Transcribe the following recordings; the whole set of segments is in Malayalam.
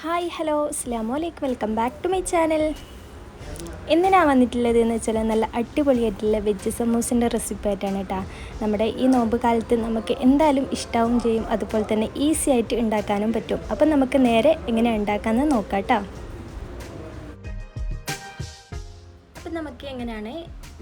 ഹായ് ഹലോ അസ്ലാം വലൈക്കും welcome back to my channel. ഞാൻ വന്നിട്ടുള്ളത് എന്ന് വെച്ചാൽ നല്ല അടിപൊളിയായിട്ടുള്ള വെജ് സമൂസിന്റെ റെസിപ്പി ആയിട്ടാണ് കേട്ടോ നമ്മുടെ ഈ നോമ്പ് കാലത്ത് നമുക്ക് എന്തായാലും ഇഷ്ടാവും ചെയ്യും. അതുപോലെ തന്നെ ഈസി ആയിട്ട് ഉണ്ടാക്കാനും പറ്റും. അപ്പം നമുക്ക് നേരെ എങ്ങനെ ഉണ്ടാക്കാമെന്ന് നോക്കാം കേട്ടോ അപ്പം നമുക്ക് എങ്ങനെയാണ്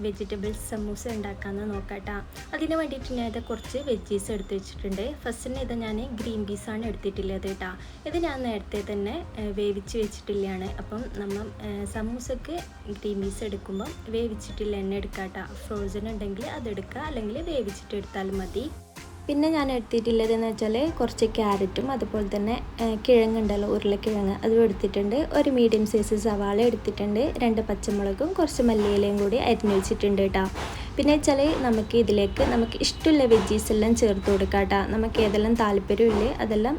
വെജിറ്റബിൾസ് സമൂസ ഉണ്ടാക്കാമെന്ന് നോക്കാട്ടോ. അതിന് വേണ്ടിയിട്ട് ഞാൻ ഇത് കുറച്ച് വെജീസ് എടുത്ത് വെച്ചിട്ടുണ്ട്. ഫസ്റ്റ് ഫസ്റ്റിന് ഇത് ഞാൻ ഗ്രീൻ പീസാണ് എടുത്തിട്ടുള്ളത് കേട്ടോ ഇത് ഞാൻ നേരത്തെ തന്നെ വേവിച്ച് വെച്ചിട്ടില്ലയാണ് അപ്പം നമ്മൾ സമൂസക്ക് ഗ്രീൻ പീസ് എടുക്കുമ്പം വേവിച്ചിട്ടില്ല എണ്ണ എടുക്കാം കേട്ടോ ഫ്രോസൺ ഉണ്ടെങ്കിൽ അതെടുക്കുക അല്ലെങ്കിൽ വേവിച്ചിട്ട് എടുത്താലും മതി. പിന്നെ ഞാൻ എടുത്തിട്ടുള്ളത് എന്ന് വെച്ചാൽ കുറച്ച് ക്യാരറ്റും അതുപോലെ തന്നെ കിഴങ്ങുണ്ടല്ലോ ഉരുളക്കിഴങ്ങ് അതും എടുത്തിട്ടുണ്ട്. ഒരു മീഡിയം സൈസ് സവാള എടുത്തിട്ടുണ്ട്. രണ്ട് പച്ചമുളകും കുറച്ച് മല്ലിയിലയും കൂടി അരിഞ്ഞു വെച്ചിട്ടുണ്ട് കേട്ടോ. പിന്നെ വെച്ചാൽ നമുക്ക് ഇതിലേക്ക് നമുക്ക് ഇഷ്ടമുള്ള വെജീസ് എല്ലാം ചേർത്ത് കൊടുക്കാം കേട്ടോ. നമുക്ക് ഏതെല്ലാം താല്പര്യമില്ലേ അതെല്ലാം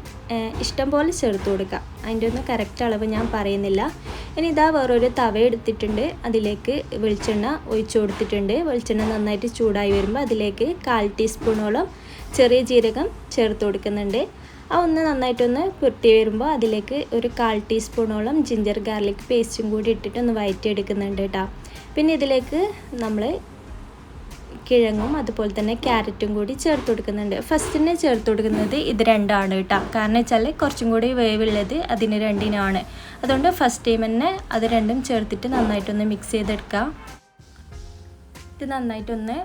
ഇഷ്ടം പോലെ ചേർത്ത് കൊടുക്കാം. അതിന്റെ ഒന്നും കറക്റ്റ് അളവ് ഞാൻ പറയുന്നില്ല. ഇനി ഇതാ വേറൊരു തവ എടുത്തിട്ടുണ്ട്. അതിലേക്ക് വെളിച്ചെണ്ണ ഒഴിച്ചു കൊടുത്തിട്ടുണ്ട്. വെളിച്ചെണ്ണ നന്നായിട്ട് ചൂടായി വരുമ്പോൾ അതിലേക്ക് കാൽ ടീസ്പൂണോളം ചെറിയ ജീരകം ചേർത്ത് കൊടുക്കുന്നുണ്ട്. ആ ഒന്ന് നന്നായിട്ടൊന്ന് പുരട്ടി വരുമ്പോൾ അതിലേക്ക് ഒരു കാൽ ടീസ്പൂണോളം ജിഞ്ചർ ഗാർലിക് പേസ്റ്റും കൂടി ഇട്ടിട്ട് ഒന്ന് വഴറ്റിയെടുക്കുന്നുണ്ട് കേട്ടോ. പിന്നെ ഇതിലേക്ക് നമ്മൾ കിഴങ്ങും അതുപോലെ തന്നെ ക്യാരറ്റും കൂടി ചേർത്ത് കൊടുക്കുന്നുണ്ട്. ഫസ്റ്റിന് ചേർത്ത് കൊടുക്കുന്നത് ഇത് രണ്ടാണ് കേട്ടോ. കാരണം വെച്ചാൽ കുറച്ചും കൂടി വേവുള്ളത് അതിന് രണ്ടിനാണ്. അതുകൊണ്ട് ഫസ്റ്റ് ടൈം തന്നെ അത് രണ്ടും ചേർത്തിട്ട് നന്നായിട്ടൊന്ന് മിക്സ് ചെയ്തെടുക്കാം. ഇത് നന്നായിട്ടൊന്ന്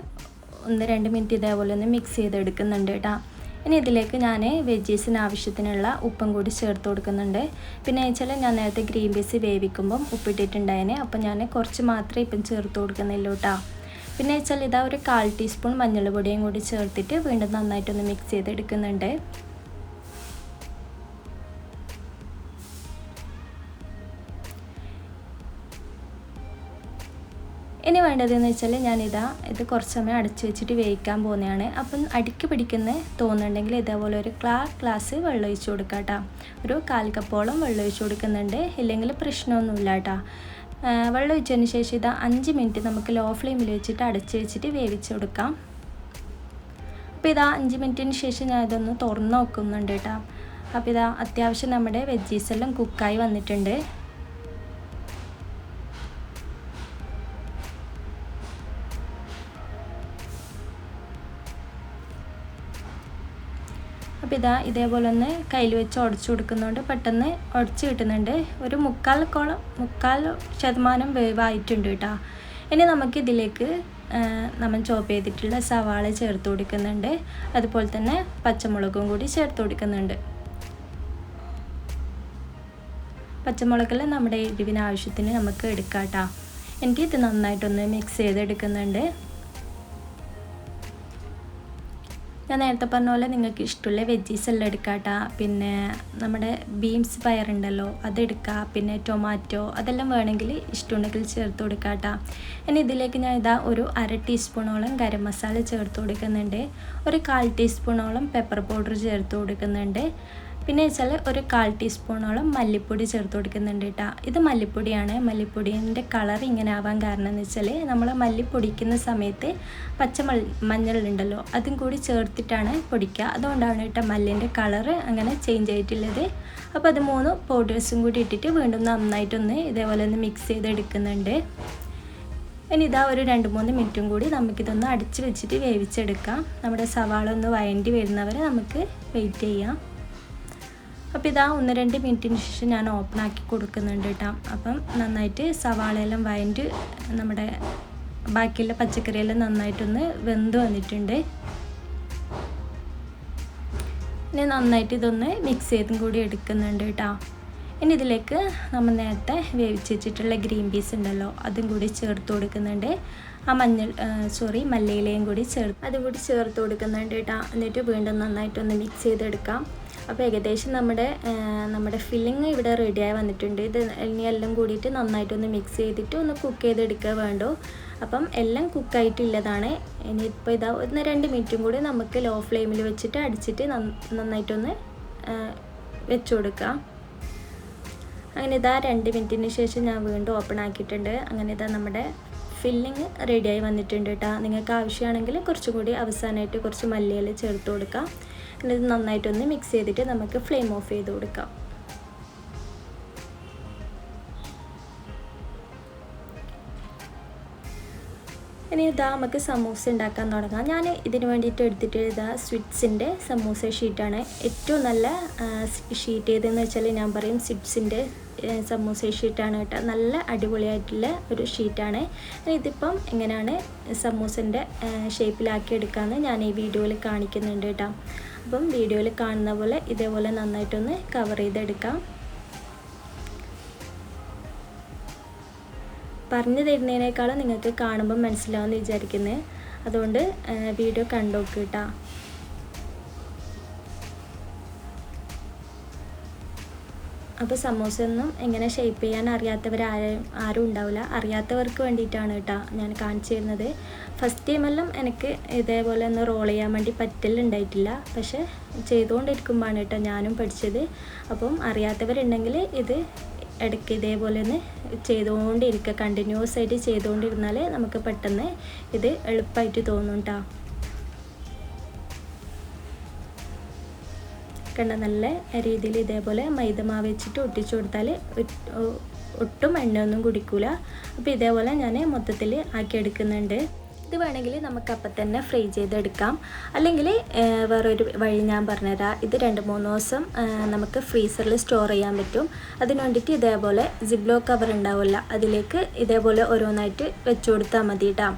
ഒന്ന് രണ്ട് മിനിറ്റ് ഇതേപോലെ ഒന്ന് മിക്സ് ചെയ്തെടുക്കുന്നുണ്ട് കേട്ടോ. ഇനി ഇതിലേക്ക് ഞാൻ വെജീസിന് ആവശ്യത്തിനുള്ള ഉപ്പും കൂടി ചേർത്ത് കൊടുക്കുന്നുണ്ട്. പിന്നെ വെച്ചാൽ ഞാൻ നേരത്തെ ഗ്രീൻ പീസ് വേവിക്കുമ്പം ഉപ്പിട്ടിട്ടുണ്ടായേനെ. അപ്പം ഞാൻ കുറച്ച് മാത്രമേ ഇപ്പം ചേർത്ത് കൊടുക്കുന്നില്ല കേട്ടോ. പിന്നെ വെച്ചാൽ ഇതാ ഒരു കാൽ ടീസ്പൂൺ മഞ്ഞൾ പൊടിയും കൂടി ചേർത്തിട്ട് വീണ്ടും നന്നായിട്ടൊന്ന് മിക്സ് ചെയ്തെടുക്കുന്നുണ്ട്. വേണ്ടതെന്ന് വെച്ചാൽ ഞാനിതാ ഇത് കുറച്ച് സമയം അടച്ചു വെച്ചിട്ട് വേവിക്കാൻ പോകുന്നതാണ്. അപ്പം അടുക്കി പിടിക്കുന്ന തോന്നുന്നുണ്ടെങ്കിൽ ഇതേപോലെ ഒരു ക്ലാ ഗ്ലാസ് വെള്ളം ഒഴിച്ച് കൊടുക്കാം കേട്ടോ ഒരു കാൽ കപ്പോളം വെള്ളം ഒഴിച്ച് കൊടുക്കുന്നുണ്ട്. ഇല്ലെങ്കിൽ പ്രശ്നമൊന്നുമില്ല കേട്ടോ വെള്ളം ഒഴിച്ചതിന് ശേഷം ഇതാ അഞ്ച് മിനിറ്റ് നമുക്ക് ലോ ഫ്ലെയിമിൽ വെച്ചിട്ട് അടച്ച് വെച്ചിട്ട് വേവിച്ച് കൊടുക്കാം. അപ്പോൾ ഇതാ അഞ്ച് മിനിറ്റിന് ശേഷം ഞാൻ ഇതൊന്ന് തുറന്ന് നോക്കുന്നുണ്ട് കേട്ടോ അപ്പോൾ ഇതാ അത്യാവശ്യം നമ്മുടെ വെജീസ് എല്ലാം കുക്കായി വന്നിട്ടുണ്ട്. അപ്പോൾ ഇതാ ഇതേപോലെ ഒന്ന് കയ്യിൽ വെച്ച് ഉടച്ചു കൊടുക്കുന്നതുകൊണ്ട് പെട്ടെന്ന് ഉടച്ച് കിട്ടുന്നുണ്ട്. ഒരു മുക്കാൽ കോളം മുക്കാൽ ശതമാനം വേവായിട്ടുണ്ട് കേട്ടോ. ഇനി നമുക്ക് ഇതിലേക്ക് നമ്മൾ ചോപ്പ് ചെയ്തിട്ടുള്ള സവാള ചേർത്ത് കൊടുക്കുന്നുണ്ട്. അതുപോലെ തന്നെ പച്ചമുളകും കൂടി ചേർത്ത് കൊടുക്കുന്നുണ്ട്. പച്ചമുളകെല്ലാം നമ്മുടെ എരിവിന് ആവശ്യത്തിന് നമുക്ക് എടുക്കാം കേട്ടോ. എനിക്ക് ഇത് നന്നായിട്ടൊന്ന് മിക്സ് ചെയ്തെടുക്കുന്നുണ്ട്. ഞാൻ നേരത്തെ പറഞ്ഞ പോലെ നിങ്ങൾക്ക് ഇഷ്ടമുള്ള വെജീസ് എല്ലാം എടുക്കാട്ടാ. പിന്നെ നമ്മുടെ ബീൻസ് പയറുണ്ടല്ലോ അതെടുക്കുക പിന്നെ ടൊമാറ്റോ അതെല്ലാം വേണമെങ്കിൽ ഇഷ്ടമുണ്ടെങ്കിൽ ചേർത്ത് കൊടുക്കാട്ടാ. ഇനി ഇതിലേക്ക് ഞാൻ ഇതാ ഒരു അര ടീസ്പൂണോളം ഗരം മസാല ചേർത്ത് കൊടുക്കുന്നുണ്ട്. ഒരു കാൽ ടീസ്പൂണോളം പെപ്പർ പൗഡർ ചേർത്ത് കൊടുക്കുന്നുണ്ട്. പിന്നെ വെച്ചാൽ ഒരു കാൽ ടീസ്പൂണോളം മല്ലിപ്പൊടി ചേർത്ത് കൊടുക്കുന്നുണ്ട് കേട്ടോ ഇത് മല്ലിപ്പൊടിയാണ്. മല്ലിപ്പൊടിന്റെ കളർ ഇങ്ങനെ ആവാൻ കാരണം എന്ന് വെച്ചാൽ നമ്മൾ മല്ലി പൊടിക്കുന്ന സമയത്ത് പച്ചമൽ മഞ്ഞളുണ്ടല്ലോ അതും കൂടി ചേർത്തിട്ടാണ് പൊടിക്കുക. അതുകൊണ്ടാണ് കേട്ടോ മല്ലിന്റെ കളർ അങ്ങനെ ചേഞ്ച് ആയിട്ടുള്ളത്. അപ്പോൾ അത് മൂന്ന് പൗഡേഴ്സും കൂടി ഇട്ടിട്ട് വീണ്ടും നന്നായിട്ടൊന്ന് ഇതേപോലെ ഒന്ന് മിക്സ് ചെയ്തെടുക്കുന്നുണ്ട്. ഇനി ഇതാ ഒരു രണ്ട് മൂന്ന് മിനിറ്റും കൂടി നമുക്കിതൊന്ന് അടിച്ച് വെച്ചിട്ട് വേവിച്ചെടുക്കാം. നമ്മുടെ സവാള ഒന്ന് വഴണ്ടി വരുന്നവരെ നമുക്ക് വെയിറ്റ് ചെയ്യാം. അപ്പോൾ ഇതാ ഒന്ന് രണ്ട് മിനിറ്റിന് ശേഷം ഞാൻ ഓപ്പൺ ആക്കി കൊടുക്കുന്നുണ്ട് കേട്ടോ അപ്പം നന്നായിട്ട് സവാളയെല്ലാം വയന്റ് നമ്മുടെ ബാക്കിയുള്ള പച്ചക്കറിയെല്ലാം നന്നായിട്ടൊന്ന് വെന്ത് വന്നിട്ടുണ്ട്. ഇനി നന്നായിട്ട് ഇതൊന്ന് മിക്സ് ചെയ്തും കൂടി എടുക്കുന്നുണ്ട് കേട്ടോ ഇനി ഇതിലേക്ക് നമ്മൾ നേരത്തെ വേവിച്ച് വെച്ചിട്ടുള്ള ഗ്രീൻ പീസ് ഉണ്ടല്ലോ അതും കൂടി ചേർത്ത് കൊടുക്കുന്നുണ്ട്. ആ മഞ്ഞൾ സോറി മല്ലിയിലയും കൂടി ചേർത്ത് അതും കൂടി ചേർത്ത് കൊടുക്കുന്നുണ്ട് കേട്ടോ എന്നിട്ട് വീണ്ടും നന്നായിട്ടൊന്ന് മിക്സ് ചെയ്തെടുക്കാം. അപ്പോൾ ഏകദേശം നമ്മുടെ നമ്മുടെ ഫില്ലിങ് ഇവിടെ റെഡിയായി വന്നിട്ടുണ്ട്. ഇത് ഇനി എല്ലാം കൂടിയിട്ട് നന്നായിട്ടൊന്ന് മിക്സ് ചെയ്തിട്ട് ഒന്ന് കുക്ക് ചെയ്തെടുക്കുക വേണ്ടോ. അപ്പം എല്ലാം കുക്കായിട്ടുള്ളതാണ് ഇനിയിപ്പോൾ ഇതാ ഒന്ന് രണ്ട് മിനിറ്റും കൂടി നമുക്ക് ലോ ഫ്ലെയിമിൽ വെച്ചിട്ട് അടിച്ചിട്ട് നന്ന- നന്നായിട്ടൊന്ന് വെച്ചു കൊടുക്കാം. അങ്ങനെ ഇതാ രണ്ട് മിനിറ്റിന് ശേഷം ഞാൻ വീണ്ടും ഓപ്പൺ ആക്കിയിട്ടുണ്ട്. അങ്ങനെ ഇതാ നമ്മുടെ ഫില്ലിങ് റെഡിയായി വന്നിട്ടുണ്ട് കേട്ടോ നിങ്ങൾക്ക് ആവശ്യമാണെങ്കിൽ കുറച്ചും കൂടി അവസാനമായിട്ട് കുറച്ച് മല്ലിയില ചേർത്ത് കൊടുക്കാം. പിന്നെ ഇത് നന്നായിട്ടൊന്ന് മിക്സ് ചെയ്തിട്ട് നമുക്ക് ഫ്ലെയിം ഓഫ് ചെയ്ത് കൊടുക്കാം. ഇനി ഇതാ നമുക്ക് സമൂസ ഉണ്ടാക്കാൻ തുടങ്ങാം. ഞാൻ ഇതിന് വേണ്ടിയിട്ട് എടുത്തിട്ട് ഇതാ സ്വിറ്റ്സിന്റെ സമൂസ ഷീറ്റാണ് ഏറ്റവും നല്ല ഷീറ്റ് ഏതെന്ന് വെച്ചാൽ ഞാൻ പറയും സ്വിറ്റ്സിന്റെ സമൂസ ഷീറ്റാണ് കേട്ടോ. നല്ല അടിപൊളിയായിട്ടുള്ള ഒരു ഷീറ്റാണ് ഇതിപ്പം എങ്ങനെയാണ് സമൂസന്റെ ഷേപ്പിലാക്കി എടുക്കാമെന്ന് ഞാൻ ഈ വീഡിയോയിൽ കാണിക്കുന്നുണ്ട് കേട്ടോ. അപ്പം വീഡിയോയിൽ കാണുന്ന പോലെ ഇതേപോലെ നന്നായിട്ടൊന്ന് കവർ ചെയ്തെടുക്കാം. പറഞ്ഞു തരുന്നതിനേക്കാളും നിങ്ങൾക്ക് കാണുമ്പോൾ മനസ്സിലാവുമെന്ന് വിചാരിക്കുന്നത് അതുകൊണ്ട് വീഡിയോ കണ്ടു കേട്ടോ അപ്പോൾ സമൂസ ഒന്നും എങ്ങനെ ഷേപ്പ് ചെയ്യാൻ അറിയാത്തവർ ആരും ആരും ഉണ്ടാവില്ല അറിയാത്തവർക്ക് വേണ്ടിയിട്ടാണ് കേട്ടോ ഞാൻ കാണിച്ചു തരുന്നത്. ഫസ്റ്റ് ടൈമെല്ലാം എനിക്ക് ഇതേപോലെ ഒന്ന് റോൾ ചെയ്യാൻ വേണ്ടി പറ്റലുണ്ടായിട്ടില്ല. പക്ഷേ ചെയ്തുകൊണ്ടിരിക്കുമ്പോഴാണ് കേട്ടോ ഞാനും പഠിച്ചത്. അപ്പം അറിയാത്തവരുണ്ടെങ്കിൽ ഇത് ഇടയ്ക്ക് ഇതേപോലെ ഒന്ന് ചെയ്തുകൊണ്ടിരിക്കുക. കണ്ടിന്യൂസ് ആയിട്ട് ചെയ്തുകൊണ്ടിരുന്നാൽ നമുക്ക് പെട്ടെന്ന് ഇത് എളുപ്പമായിട്ട് തോന്നും കേട്ടോ. കണ്ട നല്ല രീതിയിൽ ഇതേപോലെ മൈദമാവ് വെച്ചിട്ട് ഒട്ടിച്ചു കൊടുത്താൽ ഒട്ടും എണ്ണയൊന്നും കുടിക്കൂല. അപ്പോൾ ഇതേപോലെ ഞാൻ മൊത്തത്തിൽ ആക്കിയെടുക്കുന്നുണ്ട്. ഇത് വേണമെങ്കിൽ നമുക്ക് അപ്പം തന്നെ ഫ്രൈ ചെയ്തെടുക്കാം. അല്ലെങ്കിൽ വേറൊരു വഴി ഞാൻ പറഞ്ഞുതരാം. ഇത് രണ്ട് മൂന്ന് ദിവസം നമുക്ക് ഫ്രീസറിൽ സ്റ്റോർ ചെയ്യാൻ പറ്റും. അതിന് വേണ്ടിയിട്ട് ഇതേപോലെ ജിബ്ലോ കവർ ഉണ്ടാവില്ല അതിലേക്ക് ഇതേപോലെ ഓരോന്നായിട്ട് വെച്ചു കൊടുത്താൽ മതി കേട്ടോ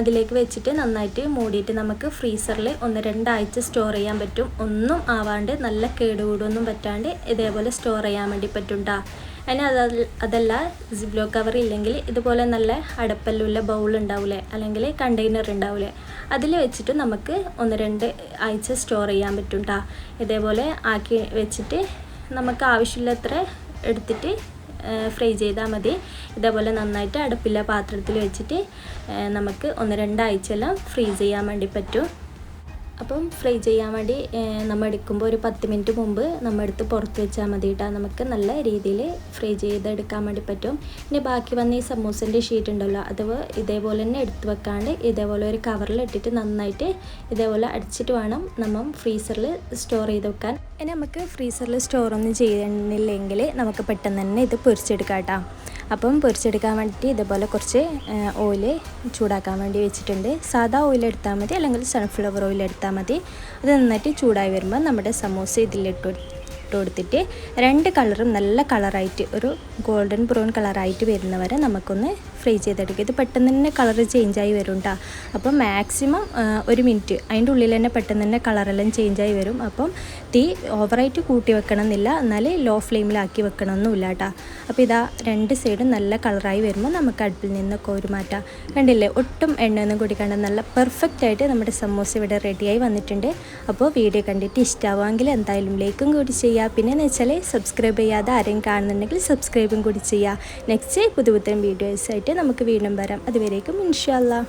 അതിലേക്ക് വെച്ചിട്ട് നന്നായിട്ട് മൂടിയിട്ട് നമുക്ക് ഫ്രീസറിൽ ഒന്ന് രണ്ടാഴ്ച സ്റ്റോർ ചെയ്യാൻ പറ്റും. ഒന്നും ആവാണ്ട് നല്ല കേടുകൂടൊന്നും പറ്റാണ്ട് ഇതേപോലെ സ്റ്റോർ ചെയ്യാൻ വേണ്ടി പറ്റും കേട്ടോ അതിന് അത് അതല്ല ജിബ്ലോ കവർ ഇല്ലെങ്കിൽ ഇതുപോലെ നല്ല അടപ്പല്ലുള്ള ബൗൾ ഉണ്ടാവില്ലേ അല്ലെങ്കിൽ കണ്ടെയ്നർ ഉണ്ടാവില്ലേ അതിൽ വെച്ചിട്ട് നമുക്ക് ഒന്ന് രണ്ട് ആഴ്ച സ്റ്റോർ ചെയ്യാൻ പറ്റും ഇതേപോലെ ആക്കി വെച്ചിട്ട് നമുക്ക് ആവശ്യമുള്ളത്ര എടുത്തിട്ട് ഫ്രൈ ചെയ്താൽ മതി. ഇതേപോലെ നന്നായിട്ട് അടുപ്പില്ല പാത്രത്തിൽ വെച്ചിട്ട് നമുക്ക് ഒന്ന് രണ്ടാഴ്ചയെല്ലാം ഫ്രീസ് ചെയ്യാൻ വേണ്ടി പറ്റും. അപ്പം ഫ്രൈ ചെയ്യാൻ വേണ്ടി നമ്മൾ എടുക്കുമ്പോൾ ഒരു പത്ത് മിനിറ്റ് മുമ്പ് നമ്മൾ എടുത്ത് പുറത്ത് വെച്ചാൽ മതി കേട്ടോ നമുക്ക് നല്ല രീതിയിൽ ഫ്രൈ ചെയ്തെടുക്കാൻ വേണ്ടി പറ്റും. ഇനി ബാക്കി വന്ന ഈ സമൂസന്റെ ഷീറ്റ് ഉണ്ടല്ലോ അത് ഇതേപോലെ തന്നെ എടുത്ത് വെക്കാണ്ട് ഇതേപോലെ ഒരു കവറിൽ ഇട്ടിട്ട് നന്നായിട്ട് ഇതേപോലെ അടിച്ചിട്ട് വേണം നമ്മൾ ഫ്രീസറിൽ സ്റ്റോർ ചെയ്ത് വെക്കാൻ. ഇനി നമുക്ക് ഫ്രീസറിൽ സ്റ്റോർ ഒന്നും ചെയ്യുന്നില്ലെങ്കിൽ നമുക്ക് പെട്ടെന്ന് തന്നെ ഇത് പൊരിച്ചെടുക്കാം കേട്ടോ അപ്പം പൊരിച്ചെടുക്കാൻ വേണ്ടിയിട്ട് ഇതേപോലെ കുറച്ച് ഓയിൽ ചൂടാക്കാൻ വേണ്ടി വെച്ചിട്ടുണ്ട്. സാധാ ഓയിൽ എടുത്താൽ മതി അല്ലെങ്കിൽ സൺഫ്ലവർ ഓയിൽ എടുത്താൽ മതി. അത് നന്നായിട്ട് ചൂടായി വരുമ്പോൾ നമ്മുടെ സമോസ ഇതിലിട്ട് ഇട്ട് കൊടുത്തിട്ട് രണ്ട് കളറും നല്ല കളറായിട്ട് ഒരു ഗോൾഡൻ ബ്രൗൺ കളറായിട്ട് വരുന്നവരെ നമുക്കൊന്ന് ഫ്രൈ ചെയ്തെടുക്കുക ഇത് പെട്ടെന്ന് തന്നെ കളർ ചേഞ്ചായി വരും കേട്ടോ അപ്പം മാക്സിമം ഒരു മിനിറ്റ് അതിന്റെ ഉള്ളിൽ തന്നെ പെട്ടെന്ന് തന്നെ കളറെല്ലാം ചേഞ്ചായി വരും. അപ്പം തീ ഓവറായിട്ട് കൂട്ടി വെക്കണം എന്നില്ല എന്നാൽ ലോ ഫ്ലെയിമിലാക്കി വെക്കണമെന്നില്ല കേട്ടോ അപ്പോൾ ഇതാ രണ്ട് സൈഡും നല്ല കളറായി വരുമ്പോൾ നമുക്ക് അടുപ്പിൽ നിന്നൊക്കെ ഒരു മാറ്റാം. കണ്ടില്ലേ? ഒട്ടും എണ്ണയൊന്നും കുടിക്കാണ്ട് നല്ല പെർഫെക്റ്റ് ആയിട്ട് നമ്മുടെ സമോസ ഇവിടെ റെഡിയായി വന്നിട്ടുണ്ട്. അപ്പോൾ വീഡിയോ കണ്ടിട്ട് ഇഷ്ടമാവുമെങ്കിൽ എന്തായാലും ലൈക്കും കൂടി ചെയ്യുക. പിന്നെ എന്ന് വെച്ചാൽ സബ്സ്ക്രൈബ് ചെയ്യാതെ ആരെയും കാണുന്നുണ്ടെങ്കിൽ സബ്സ്ക്രൈബും കൂടി ചെയ്യുക. നെക്സ്റ്റ് പുതിയ പുത്തൻ വീഡിയോസായിട്ട് നമുക്ക് വീണ്ടും വരാം. അതുവരേക്കും ഇൻഷാല്ലാ